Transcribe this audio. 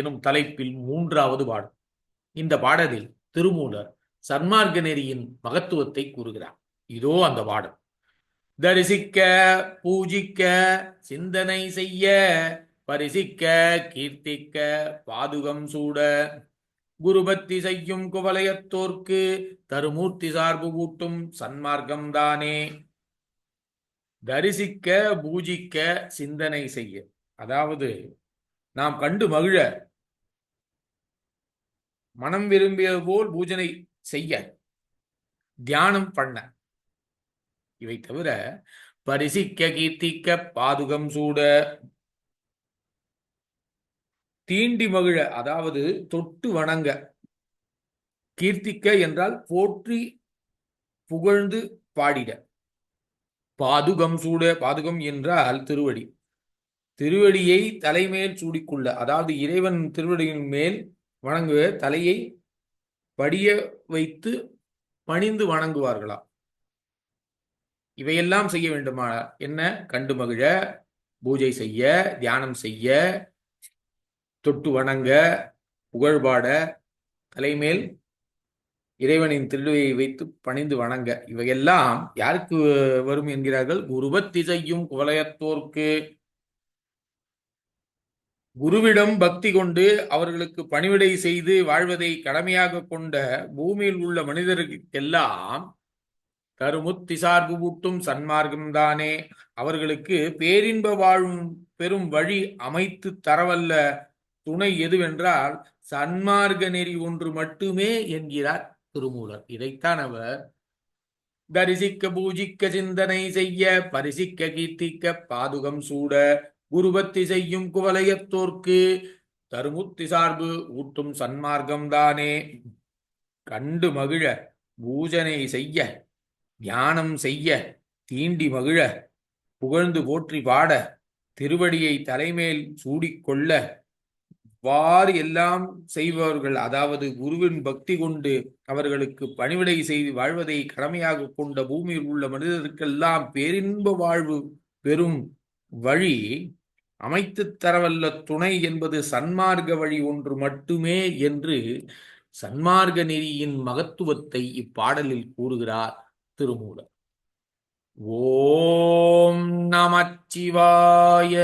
எனும் தலைப்பில் மூன்றாவது பாடம் இந்த பாடலில் திருமூலர் சன்மார்க்க நெறியின் மகத்துவத்தை கூறுகிறார். இதோ அந்த பாடம் தரிசிக்க பூஜிக்க சிந்தனை செய்ய பரிசிக்க கீர்த்திக்க பாதுகம் சூட குருபத்தி செய்யும் குவலயத்தோர்க்கு தருமூர்த்தி சார்பு கூட்டும் சன்மார்க்கம் தானே. தரிசிக்க பூஜிக்க சிந்தனை செய்ய. அதாவது நாம் கண்டு மகிழ. மனம் விரும்பியது போல் பூஜனை செய்ய தியானம் பண்ண. இவை தவிர பரிசிக்க கீர்த்திக்க பாதுகம் சூட. தீண்டி மகிழ அதாவது தொட்டு வணங்க. கீர்த்திக்க என்றால் போற்றி புகழ்ந்து பாடிட. பாதுகம் சூட பாதுகம் என்றால் திருவடி. திருவடியை தலைமேல் சூடிக்கொள்ள அதாவது இறைவன் திருவடியின் மேல் வணங்குவ தலையை படிய வைத்து பணிந்து வணங்குவார்களாம் இவையெல்லாம் செய்ய வேண்டுமா? என்ன? கண்டு மகிழ பூஜை செய்ய தியானம் செய்ய தொட்டு வணங்க புகழ்பாட தலைமேல் இறைவனின் திருவையை வைத்து பணிந்து வணங்க. இவையெல்லாம் யாருக்கு வரும் என்கிறார்கள்? குருபத்தி செய்யும் குவலயத்தோர்க்கு. குருவிடம் பக்தி கொண்டு அவர்களுக்கு பணிவிடை செய்து வாழ்வதை கடமையாக கொண்ட பூமியில் உள்ள மனிதர்களுக்கெல்லாம் தருமுத்தி சார்பு ஊட்டும் சன்மார்க்கம்தானே அவர்களுக்கு பேரின்ப வாழும் பெரும் வழி அமைத்து தரவல்ல துணை எதுவென்றால் சன்மார்க்க நெறி ஒன்று மட்டுமே என்கிறார் திருமூலர். இதைத்தான் அவர் தரிசிக்க பூஜிக்க சிந்தனை செய்ய பரிசிக்க கீர்த்திக்க பாதுகம் சூட உருவத்தி செய்யும் குவலையத்தோர்க்கு தருமுத்தி சார்பு ஊட்டும் சன்மார்க்கம் தானே. கண்டு மகிழ பூஜனை செய்ய தியானம் செய்ய தீண்டி மகிழ புகழ்ந்து போற்றி பாட திருவடியை தலைமேல் சூடிக்கொள்ள வாறு எல்லாம் செய்பவர்கள் அதாவது குருவின் பக்தி கொண்டு அவர்களுக்கு பணிவிடை செய்து வாழ்வதை கடமையாக கொண்ட பூமியில் உள்ள மனிதருக்கெல்லாம் பேரின்ப வாழ்வு பெறும் வழி அமைத்து தரவல்ல துணை என்பது சன்மார்க்க வழி ஒன்று மட்டுமே என்று சன்மார்க்க நெறியின் மகத்துவத்தை இப்பாடலில் கூறுகிறார் திருமூலர். ஓம் நமச்சிவாய.